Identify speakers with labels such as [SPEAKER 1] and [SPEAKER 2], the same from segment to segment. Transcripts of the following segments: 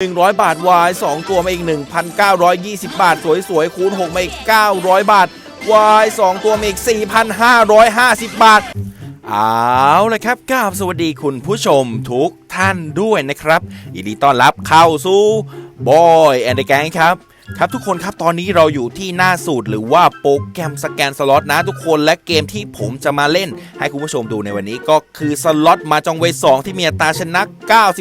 [SPEAKER 1] 100 บาทวาย 2 ตัวมาอีก 1,920 บาท สวยๆ คูณ 6 มาอีก 900 บาทวาย 2 ตัวมาอีก 4,550 บาท เอาละครับกราบสวัสดีคุณผู้ชมทุกท่านด้วยนะครับยินดีต้อนรับเข้าสู่บอยแอนด์แกงครับ ครับทุกคนครับตอนนี้เราอยู่ที่หน้าสูตรหรือว่าโปรแกรมสแกนสล็อตนะทุกคนและเกมที่ผมจะมาเล่น ให้คุณผู้ชมดูในวันนี้ก็คือสล็อตมาจองเวสองที่มีอัตราชนะ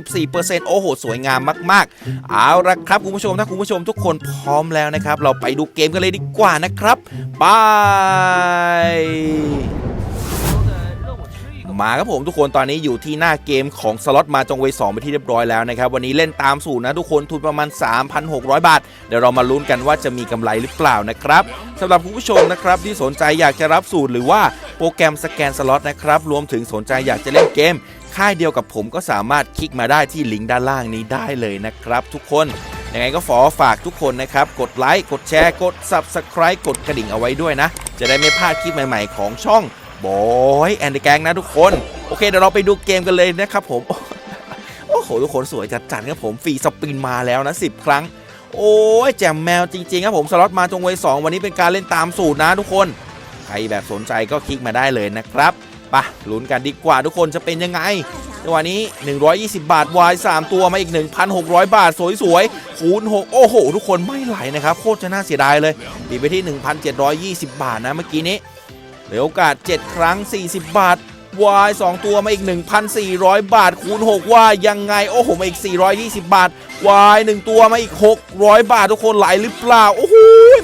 [SPEAKER 1] 94%โอ้โห สวยงามมาก ๆ เอาละครับคุณผู้ชมถ้าคุณผู้ชมทุกคนพร้อมแล้วนะครับ เราไปดูเกมกันเลยดีกว่านะครับไป มาครับผมทุกคนตอนนี้อยู่ที่หน้าเกมของสล็อตมาจงเวสองไปที่เรียบร้อยแล้วนะครับ วันนี้เล่นตามสูตรนะทุกคนทุนประมาณ 3,600 บาท เดี๋ยวเรามาลุ้นกันว่าจะมีกำไรหรือเปล่านะครับสำหรับผู้ชมนะครับที่สนใจอยากจะรับสูตรหรือว่าโปรแกรมสแกนสล็อตนะครับรวมถึงสนใจอยากจะเล่นเกม ค่ายเดียวกับผมก็สามารถคลิกมาได้ที่ลิงก์ด้านล่างนี้ได้เลยนะครับ ทุกคนยังไงก็ขอฝากทุกคนนะครับ กดไลค์ กดแชร์ กด Subscribe กดกระดิ่งเอาไว้ด้วยนะ จะได้ไม่พลาดคลิปใหม่ ๆ ของช่อง บอยแอนด์แกงนะทุกคน โอเคเดี๋ยวเราไปดูเกมกันเลยนะครับผม โอ้โห ทุกคนสวยจัดๆครับผมฟรีสปินมาแล้วนะ 10 ครั้ง โอ้ยแจ่มแมวจริงๆครับผมสล็อตมาจงไว้2วันนี้เป็นการเล่นตามสูตรนะทุกคน ใครแบบสนใจก็คลิกมาได้เลยนะครับปะลุ้นกันดีกว่าทุกคนจะเป็นยังไงจังหวะนี้ 120 บาทวาย 3 ตัวมาอีก 1,600 บาท สวยๆคูณ6 โอ้โห ทุกคนไม่ไหลนะครับ โคตรจะน่าเสียดายเลยดีไปที่ 1,720 บาทนะเมื่อกี้นี้ เหลือโอกาส 7 ครั้ง 40 บาทวาย2ตัวมาอีก 1,400 บาท คูณ 6 ว่ายังไง โอ้โหมาอีก 420 บาทวาย1ตัวมาอีก 600 บาท ทุกคนไหลหรือเปล่า โอ้โห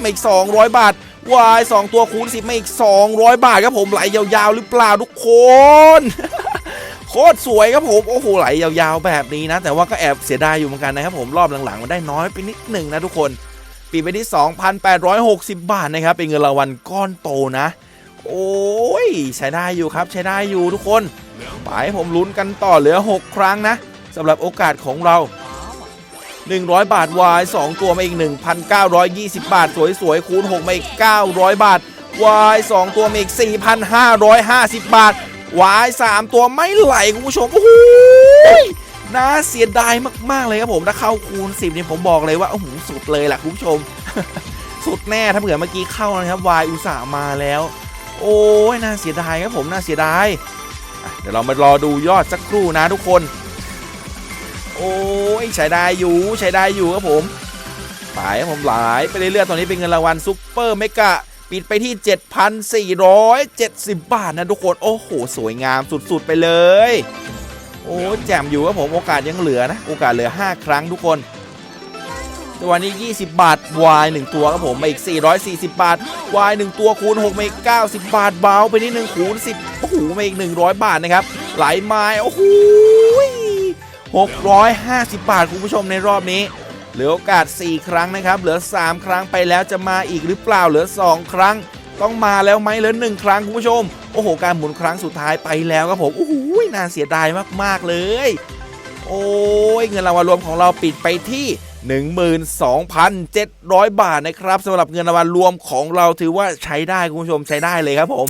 [SPEAKER 1] มาอีก 200 บาทวาย2ตัวคูณ 10 มาอีก 200 บาทครับผมไหลยาวๆ หรือเปล่าทุกคนโคตรสวยครับผม โอ้โหไหลยาวๆแบบนี้นะ แต่ว่าก็แอบเสียดายอยู่เหมือนกันนะครับผมรอบหลังๆ มันได้น้อยไปนิดหนึ่งนะทุกคน ปีไปที่ 2,860 บาทนะครับ เป็นเงินรางวัลก้อนโตนะ โอ้ยใช้ได้อยู่ครับใช้ได้อยู่ทุกคนไปให้ผมลุ้นกันต่อเหลือ 6 ครั้งนะสำหรับโอกาสของเรา 100 บาทวาย 2 ตัวมาอีก 1,920 บาท สวยๆคูณ6มาอีก 900 บาทวาย2ตัวมาอีก 4,550 บาทวาย3ตัวไม่ไหลคุณผู้ชมโอ้โหน่าเสียดายมากๆเลยครับผมถ้าเข้าคูณ 10เนี่ยผมบอกเลยว่าโอ้โหสุดเลยแหละคุณผู้ชม สุดแน่ถ้าเผื่อเมื่อกี้เข้านะครับวายอุตส่าห์มาแล้ว โอ้ยน่าเสียดายครับผมน่าเสียดายเดี๋ยวเรามารอดูยอดสักครู่นะทุกคน โอ้ยใช้ได้อยู่ใช้ได้อยู่ครับผมไปครับผมหลายไปเรื่อยๆตอนนี้เป็นเงินรางวัลซุปเปอร์เมกะปิดไปที่ 7,470 บาทนะทุกคน โอ้โห สวยงามสุดๆไปเลย โอ้แจ่มอยู่ครับผมโอกาสยังเหลือนะ โอกาสเหลือ 5 ครั้งทุกคน ตัวนี้ 20 บาท Y 1ตัวครับผมมาอีก 440 บาท Y 1ตัวคูณ6มาอีก90 บาทเบาไปนิดนึงคูณ10โอ้โหมาอีก 100 บาทนะครับไหลไม้โอ้โห650 บาทคุณผู้ชมในรอบนี้ เหลือโอกาส 4 ครั้งนะครับ เหลือ 3 ครั้งไปแล้วจะมาอีกหรือเปล่าเหลือ 2 ครั้ง ต้องมาแล้วไหมเหลือ 1 ครั้งคุณผู้ชม โอ้โห การหมุนครั้งสุดท้ายไปแล้วครับผมโอ้โหน่าเสียดายมากๆเลย โอ้ยเงินรางวัลรวมของเราปิดไปที่ 12,700 บาทนะครับสำหรับเงินรางวัลรวมของเราถือว่าใช้ได้คุณผู้ชมใช้ได้เลยครับผม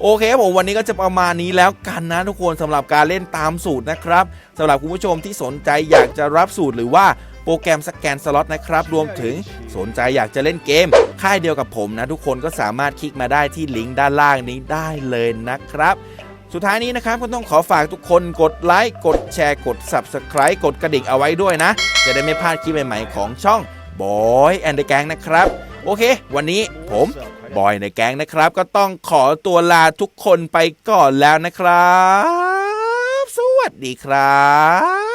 [SPEAKER 1] โอเคครับผมวันนี้ก็จะประมาณนี้แล้วกันนะทุกคนสำหรับการเล่นตามสูตรนะครับสำหรับคุณผู้ชมที่สนใจอยากจะรับสูตรหรือว่าโปรแกรมสแกนสล็อตนะครับ รวมถึงสนใจอยากจะเล่นเกม ค่ายเดียวกับผมนะ ทุกคนก็สามารถคลิกมาได้ที่ลิงก์ด้านล่างนี้ได้เลยนะครับ สุดท้ายนี้นะครับก็ต้องขอฝากทุกคนกดไลค์กดแชร์กด Subscribe กดกระดิ่งเอาไว้ด้วยนะ จะได้ไม่พลาดคลิปใหม่ๆของช่องบอยแอนด์แกงนะครับ โอเค วันนี้ผมบอยในแกงนะครับ ก็ต้องขอตัวลาทุกคนไปก่อนแล้วนะครับ สวัสดีครับ